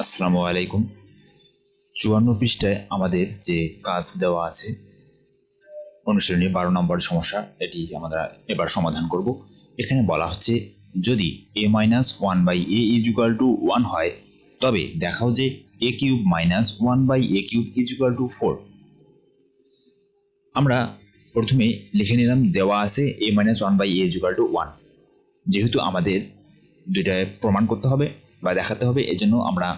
আসসালামু আলাইকুম। চুয়ান্ন পৃষ্ঠায় আমাদের যে কাজ দেওয়া আছে, অনুশীলনী বারো নম্বর সমস্যা, এটি আমরা এবার সমাধান করব। এখানে বলা হচ্ছে, যদি A minus one by A equal to one হয়, তবে দেখাও যে A cube minus one by A cube equal to four আমরা প্রথমে লিখে নিলাম, দেওয়া আছে A minus one by A equal to one যেহেতু আমাদের দুইটায় প্রমাণ করতে হবে বা দেখাতে হবে, এজন্য আমরা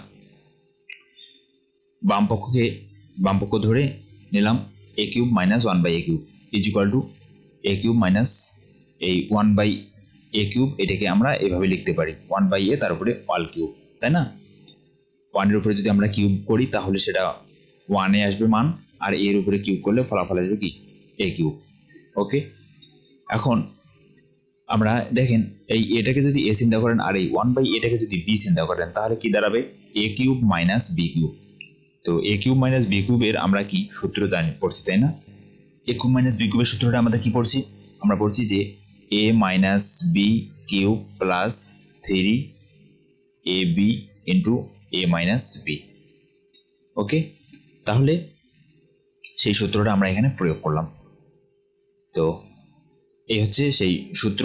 বাম পক্ষকে, বাম পক্ষ ধরে নিলাম A cube minus one by A cube is equal to A cube minus এই ওয়ান বাই এ কিউব এটাকে আমরা এভাবে লিখতে পারি ওয়ান বাই এ তার উপরে অল কিউব তাই না? ওয়ানের উপরে যদি আমরা কিউব করি, তাহলে সেটা ওয়ানে আসবে মান, আর এর উপরে কিউব করলে ফলাফল আসবে কি? এ কিউব ওকে এখন আমরা দেখেন, এই এটাকে যদি এ চিন্তা করেন, আর এই ওয়ান বাই এটাকে যদি বি চিন্তা করেন, তাহলে কি দাঁড়াবে? A cube minus B cube তো এ কিউব মাইনাস বি কিউবের আমরা কি সূত্র জানি, পড়ছি, তাই না? এ কিউব মাইনাস বি কিউবের সূত্রটা আমরা কি পড়ছি? আমরা পড়ছি যে A minus B cube plus three A B into A minus B okay তাহলে সেই সূত্রটা আমরা এখানে প্রয়োগ করলাম। তো এই হচ্ছে সেই সূত্র।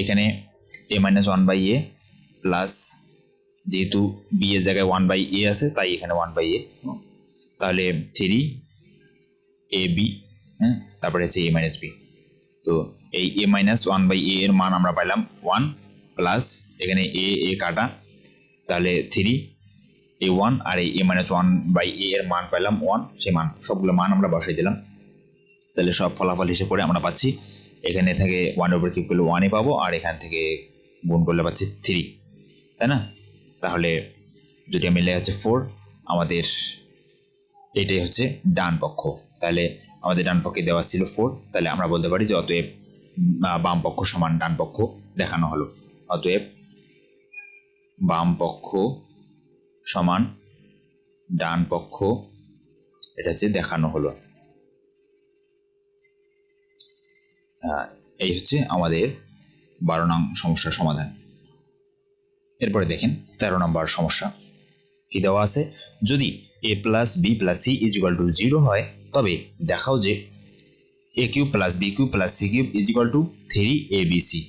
এখানে A minus one by A plus যেহেতু বি এর জায়গায় ওয়ান বাই এ আছে, তাই এখানে ওয়ান বাই এ তাহলে থ্রি এ বি হ্যাঁ? তারপরে হচ্ছে এ মাইনাস বি তো এই A minus one by A এর মান আমরা পাইলাম ওয়ান প্লাস এখানে এ এ কাটা। তাহলে থ্রি এ ওয়ান আর এই A minus one by A এর মান পাইলাম ওয়ান সেই মান, সবগুলো মান আমরা বসাই দিলাম। তাহলে সব ফলাফল হিসেবে করে আমরা পাচ্ছি এখানে থেকে ওয়ান ওভার কিউব করলে ওয়ানে পাবো আর এখান থেকে গুণ করলে পাচ্ছি থ্রি তাই না? তাহলে দুটো মিলে হচ্ছে ফোর আমাদের এটাই হচ্ছে ডান পক্ষ। তাহলে আমাদের ডান পক্ষে দেওয়া ছিল ফোর তাহলে আমরা বলতে পারি যে অতএব বাম পক্ষ সমান ডান পক্ষ দেখানো হলো। অতএব বাম পক্ষ সমান ডান পক্ষ, এটা হচ্ছে দেখানো হলো। এই হচ্ছে আমাদের বারো নং সমস্যার সমাধান। এরপরে দেখেন তেরো নম্বর সমস্যা। কি দেওয়া আছে? যদি A plus B plus C equal to zero হয়, তবে দেখাও যে A cube plus B cube plus C cube equal to three A B C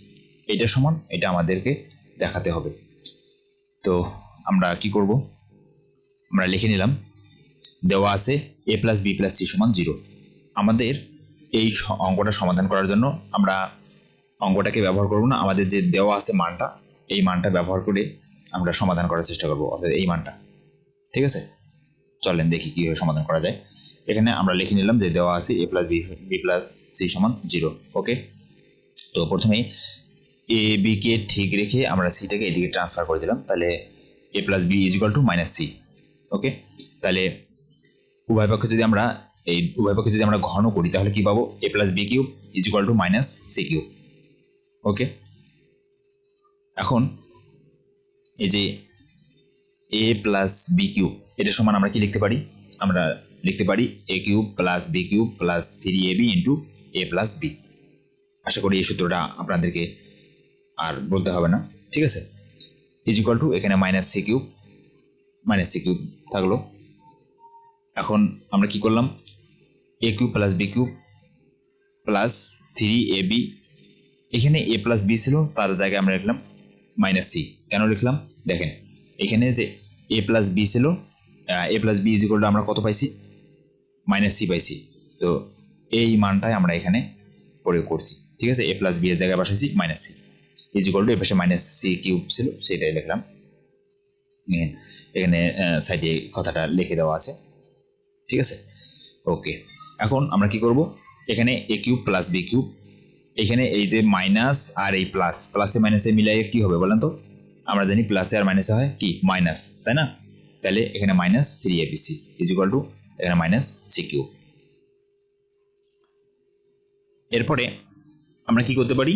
এটা সমান, এটা আমাদেরকে দেখাতে হবে। তো আমরা কি করব? আমরা লিখে নিলাম, দেওয়া আছে A plus B plus C সমান জিরো আমাদের এই অঙ্কটা সমাধান করার জন্য আমরা অঙ্কটাকে ব্যবহার করব না। আমাদের যে দেওয়া আছে মানটা, এই মানটা ব্যবহার করে আমরা সমাধান করার চেষ্টা করব, অর্থাৎ এই মানটা। ঠিক আছে? চলেন দেখি কীভাবে সমাধান করা যায়। এখানে আমরা লিখে নিলাম যে দেওয়া আছে A plus B B plus C সমান জিরো ওকে তো প্রথমে এ বি কে ঠিক রেখে আমরা সিটাকে এদিকে ট্রান্সফার করে দিলাম। তাহলে A plus B equal to minus C okay তাহলে উভয় পক্ষে যদি আমরা এই উভয় পক্ষে যদি আমরা ঘন করি, তাহলে কি পাবো? A plus B cube equal to minus C cube okay এখন এই যে এ প্লাস বি কিউব এটা সমান আমরা কি লিখতে পারি? আমরা লিখতে পারি A cube plus B cube plus three A B into A plus B আশা করি এই সূত্রটা আপনাদেরকে আর বলতে হবে না। ঠিক আছে? ইজ ইকুয়াল টু এখানে minus C cube minus C cube থাকল। এখন আমরা কি করলাম? A cube plus B cube plus three A B এখানে এ প্লাস বি ছিল, তার জায়গায় আমরা লিখলাম মাইনাস সি কেন লিখলাম? দেখেন, এখানে যে এ প্লাস বি ছিল এ প্লাস বি ইজিকল আমরা কত পাইছি? মাইনাস সি পাইছি। তো এই মানটাই আমরা এখানে প্রয়োগ করছি। ঠিক আছে? এ প্লাস বি এর জায়গায় বসাইছি minus C is equal to এ পাশে মাইনাস সি কিউব ছিল, সেটাই লিখলাম। এখানে সাইডে কথাটা লিখে দেওয়া আছে। ঠিক আছে? ওকে এখন আমরা কি করব? এখানে A cube plus B cube. এখানে এই যে মাইনাস আর এই প্লাস প্লাসে মাইনাসে মিলাই কি হবে বলেন তো? আমরা জানি প্লাসে আর মাইনাসে হয় কি? মাইনাস তাই না? তাহলে এখানে minus three ABC is equal to এখানে মাইনাস সি কিউ এরপরে আমরা কি করতে পারি?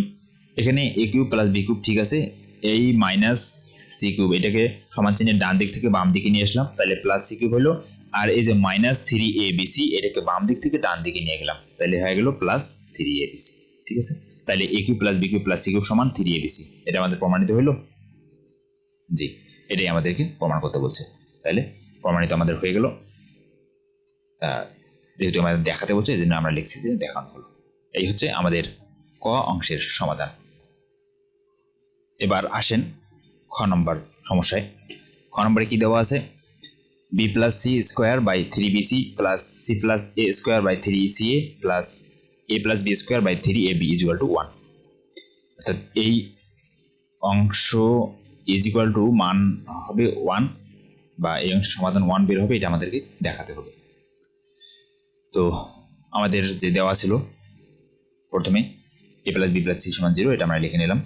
এখানে A cube plus B cube ঠিক আছে। এই মাইনাস সি কিউব, এটাকে সমান চিহ্নের ডান দিক থেকে বাম দিকে নিয়ে আসলাম। তাহলে প্লাস সি কিউব হলো আর এই যে মাইনাস থ্রি এ বিসি এটাকে বাম দিক থেকে ডান দিকে নিয়ে গেলাম। তাহলে হয়ে গেল প্লাস থ্রি এ বিসি ঠিক আছে? তাহলে A cube plus B cube plus C cube সমান থ্রি এ বিসি এটা আমাদের প্রমাণিত হলো জি, এটাই আমাদেরকে প্রমাণ করতে বলছে। তাহলে প্রমাণিত আমাদের হয়ে গেল। যেহেতু আমাদের দেখাতে বলছে, এই জন্য আমরা লিখছি যে দেখানো হলো। এই হচ্ছে আমাদের ক অংশের সমাধান। এবার আসেন খ নম্বর সমস্যায়। খ নম্বরে কি দেওয়া আছে? B plus C square by three B C plus C plus A square by three C A plus A plus B square by three A B is to one অর্থাৎ এই অংশ ইজ ইকুয়াল টু মান হবে one বা এই অংশের সমাধান one বের হবে, এটা আমাদেরকে দেখাতে হবে। তো, আমাদের যে দেওয়া ছিল প্রথমে A plus B plus C সমান জিরো এটা আমরা লিখে নিলাম।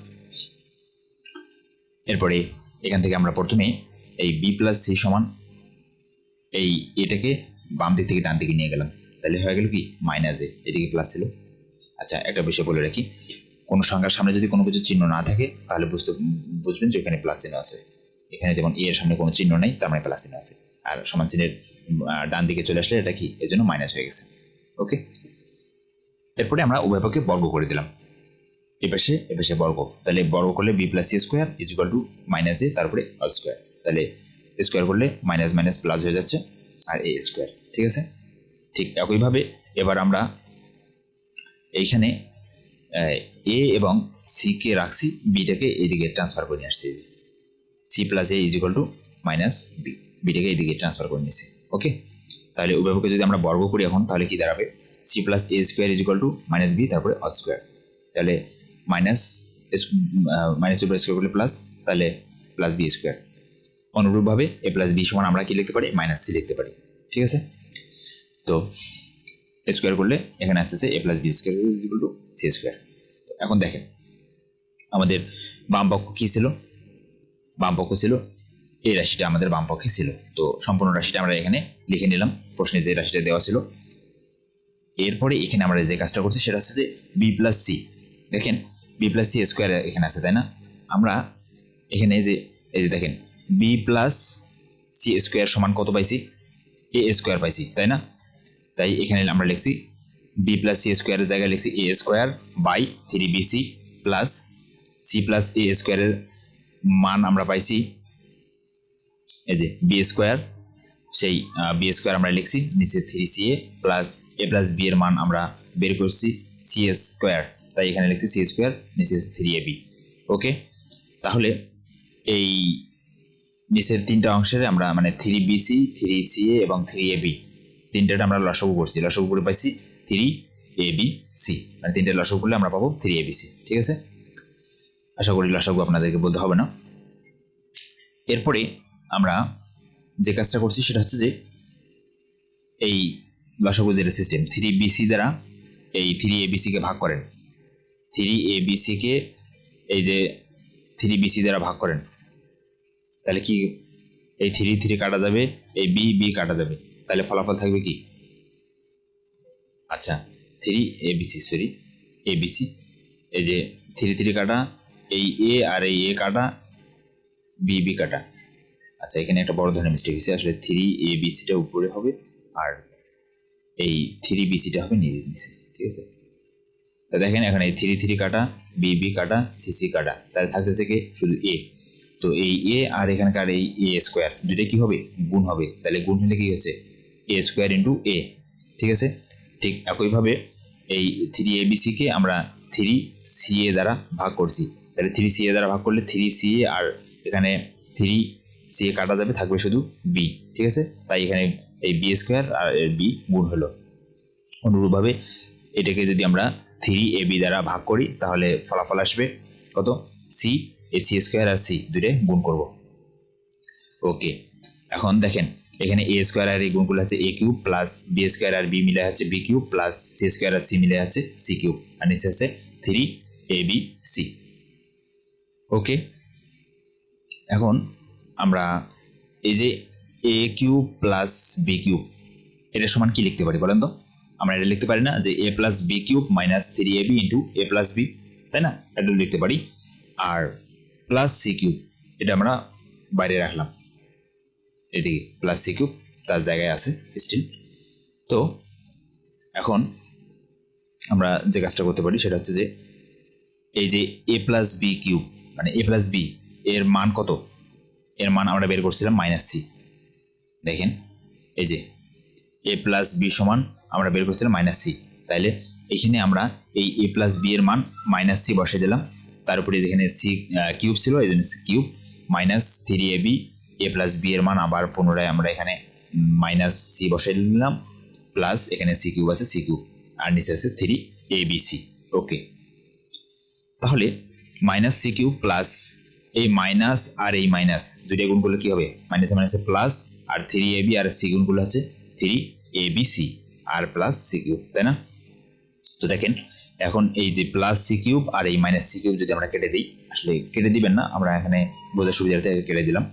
এরপরে এখান থেকে আমরা প্রথমে এই বি প্লাস সি সমান এই এটাকে বাম দিক থেকে ডান দিকে নিয়ে গেলাম। তাহলে হয়ে গেল কি? মাইনাস এ এদিকে প্লাস ছিল। আচ্ছা একটা বিষয় বলে রাখি। কোনো সংখ্যার সামনে যদি কোনো কিছু চিহ্ন না থাকে, তাহলে বুঝতে, বুঝবেন যে এখানে প্লাস চিহ্ন আছে। এখানে যেমন এ এর সামনে কোনো চিহ্ন নেই, তার মানে প্লাস চিহ্ন আছে। আর সমান চিহ্নের ডান দিকে চলে আসলে এটা কি? এর জন্য মাইনাস হয়ে গেছে। ওকে এরপরে আমরা উভয় পক্ষে বর্গ করে দিলাম। এপাশে এপাশে বর্গ। তাহলে বর্গ করলে B plus C square is equal to minus A তারপরে অল স্কোয়ার তাহলে স্কোয়ার করলে মাইনাস মাইনাস প্লাস হয়ে যাচ্ছে আর এ স্কোয়ার ঠিক আছে? ঠিক একইভাবে এবার আমরা এইখানে এ এবং সি কে রাখছি বিটাকে এদিকে ট্রান্সফার করে নিয়ে আসছি। C plus A is equal to minus B বিটাকে এদিকে ট্রান্সফার করে নিয়েছি ওকে তাহলে উভয়পক্ষে যদি আমরা বর্গ করি এখন, তাহলে কি দাঁড়াবে? C plus A square is equal to minus B তারপরে অল স্কোয়ার তাহলে মাইনাস মাইনাস উপরে স্কোয়ার করলে প্লাস তাহলে প্লাস বি স্কোয়ার অনুরূপভাবে এ প্লাস বি সমান আমরা কি লিখতে পারি? মাইনাস সি লিখতে পারি। ঠিক আছে? তো স্কোয়ার করলে এখানে আসতেছে A plus B square equal to C square এখন দেখেন, আমাদের বাম পক্ষ কী ছিল? বাম পক্ষ ছিল এই রাশিটা আমাদের বাম পক্ষে ছিল। তো, সম্পূর্ণ রাশিটা আমরা এখানে লিখে নিলাম, প্রশ্নে যে রাশিটা দেওয়া ছিল। এরপরে এখানে আমরা যে কাজটা করছি সেটা হচ্ছে যে বি প্লাস সি দেখেন বি প্লাস সি স্কোয়ার এখানে আছে, তাই না? আমরা এখানে যে, এই যে দেখেন বি প্লাস সি স্কোয়ার সমান কত পাইছি? এ স্কোয়ার পাইছি, তাই না? তাই এখানে আমরা লিখছি বি প্লাস সি স্কোয়ারের জায়গায় লিখছি A square by three B C plus C plus A স্কোয়ারের মান আমরা পাইছি এই যে বি স্কোয়ার সেই বি স্কোয়ার আমরা লিখছি, নিচে three C A plus A plus B এর মান আমরা বের করছি সি স্কোয়ার তাই এখানে লিখছি সি স্কোয়ার নিচে থ্রি এ বি ওকে তাহলে এই নিচের তিনটা অংশের আমরা মানে three B C three C A এবং থ্রি এ বি তিনটাটা আমরা লসগু করছি লসগু করে পাইছি থ্রি এ বি সি মানে তিনটে লসগু করলে আমরা পাবো থ্রি এ বি সি ঠিক আছে? আশা করি লসগু আপনাদেরকে বলতে হবে না। এরপরে আমরা যে কাজটা করছি সেটা হচ্ছে যে এই লসগু যেটা সিস্টেম থ্রি বিসি দ্বারা এই থ্রি এ বিসিকে ভাগ করেন। থ্রি এ বিসিকে এই যে থ্রি বিসি দ্বারা ভাগ করেন। তাহলে কি এই থ্রি থ্রি কাটা যাবে? এই বি বি কাটা যাবে। তাহলে ফলাফল থাকবে কি? আচ্ছা three A BC sorry, A BC এই যে থ্রি থ্রি কাটা, এই এ আর এই এ কাটা, বি বি কাটা। আচ্ছা এখানে একটা বড় ধরনের মিস্টেক হয়েছে। আসলে থ্রি এ বিসিটা উপরে হবে আর এই থ্রি বিসিটা হবে নিচে। নিচে ঠিক আছে? দেখেন এখানে থ্রি থ্রি কাটা, বি বি কাটা, সি সি কাটা। তাহলে থাকতেছে কি? শুধু এ। তো এই এ আর এখানকার এই এ স্কোয়ার দুটো কি হবে? গুণ হবে। তাহলে গুণ হলে কি হচ্ছে? এ স্কোয়ার ইন্টু এ ঠিক আছে? ঠিক একইভাবে এই থ্রি এ বি সিকে আমরা থ্রি সি এ দ্বারা ভাগ করছি। তাহলে থ্রি সি এ দ্বারা ভাগ করলে থ্রি সি এ আর এখানে থ্রি সি এ কাটা যাবে, থাকবে শুধু বি ঠিক আছে? তাই এখানে এই বি স্কোয়ার আর এর বি গুণ হলো। অনুরূপভাবে এটাকে যদি আমরা থ্রি এ বি দ্বারা ভাগ করি, তাহলে ফলাফল আসবে কত? সি এ সি স্কোয়ার আর সি দুটোই গুণ করব। ওকে এখন দেখেন, এখানে এ স্কোয়ার আর এই গুণগুলো আছে A cube plus B square R B মিলে আছে B cube plus C square আর সি মিলে আছে সি কিউব আর নিচে আছে three A B C okay এখন আমরা এই যে A cube plus B cube এটা সমান কি লিখতে পারি বলেন তো? আমরা এটা লিখতে পারি না যে A plus B cube minus three A B into A plus B তাই না? এটা লিখতে পারি। আর প্লাস সি কিউব এটা আমরা বাইরে রাখলাম। এদিকে প্লাস সি কিউব তার জায়গায় আছে স্টিল তো এখন আমরা যে কাজটা করতে পারি, সেটা হচ্ছে যে এই যে এ প্লাস বি কিউব মানে এ প্লাস বি এর মান কত? এর মান আমরা বের করছিলাম মাইনাস সি দেখেন, এই যে এ প্লাস বি সমান আমরা বের করছিলাম মাইনাস সি তাইলে এখানে আমরা এই এ প্লাস বি এর মান মাইনাস সি বসে দিলাম। তার উপরে এখানে সি কিউব ছিল, এই জন্য cube minus three A B A plus B এর মান আবার পুনরায় আমরা এখানে মাইনাস সি বসাই দিলাম প্লাস এখানে সি কিউব আছে সি কিউব আর নিচে আছে three A B C okay তাহলে মাইনাস সি কিউব প্লাস এই মাইনাস আর এই মাইনাস দুইটা গুণ করলে কি হবে? মাইনাসে মাইনাসে প্লাস আর থ্রি এ বি আর সি গুণ করলে হচ্ছে থ্রি এ বি সি আর প্লাস সি কিউব তাই না? তো দেখেন এখন এই যে প্লাস সি কিউব আর এই মাইনাস সি কিউব যদি আমরা কেটে দিই, আসলে কেটে দিবেন না, আমরা এখানে বোঝার সুবিধার্থে কেটে দিলাম।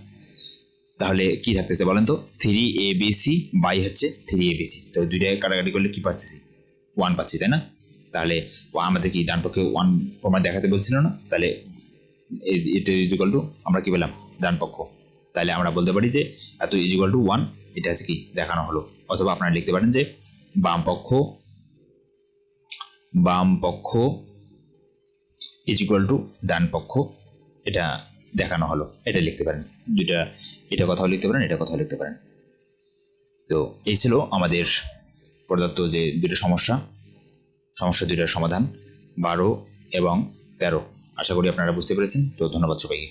তাহলে কি থাকতেছে বলেন তো? Three A B C by হচ্ছে থ্রি এ বি সি তো দুইটা কাটাকাটি করলে কি পাচ্ছি? ওয়ান পাচ্ছি, তাই না? তাহলে আমাদের কি ডান পক্ষে ওয়ান প্রমাণ দেখাতে বলছিল না? তাহলে এটা ইজিক্যাল টু আমরা কি পেলাম? ডান পক্ষ। তাহলে আমরা বলতে পারি যে এত ইজিক্যাল টু ওয়ান এটা হচ্ছে কি? দেখানো হলো। অথবা আপনারা লিখতে পারেন যে বাম পক্ষ বাম পক্ষ ইজিক্যাল টু ডান পক্ষ। এটা দেখানো হলো, এটা লিখতে পারেন। দুইটা, এটা কথাও লিখতে পারেন, এটা কথাও লিখতে পারেন। তো এই ছিল আমাদের প্রদত্ত যে দুটো সমস্যা। সমস্যা দুইটার সমাধান, বারো এবং তেরো। আশা করি আপনারা বুঝতে পেরেছেন। তো ধন্যবাদ সবাইকে।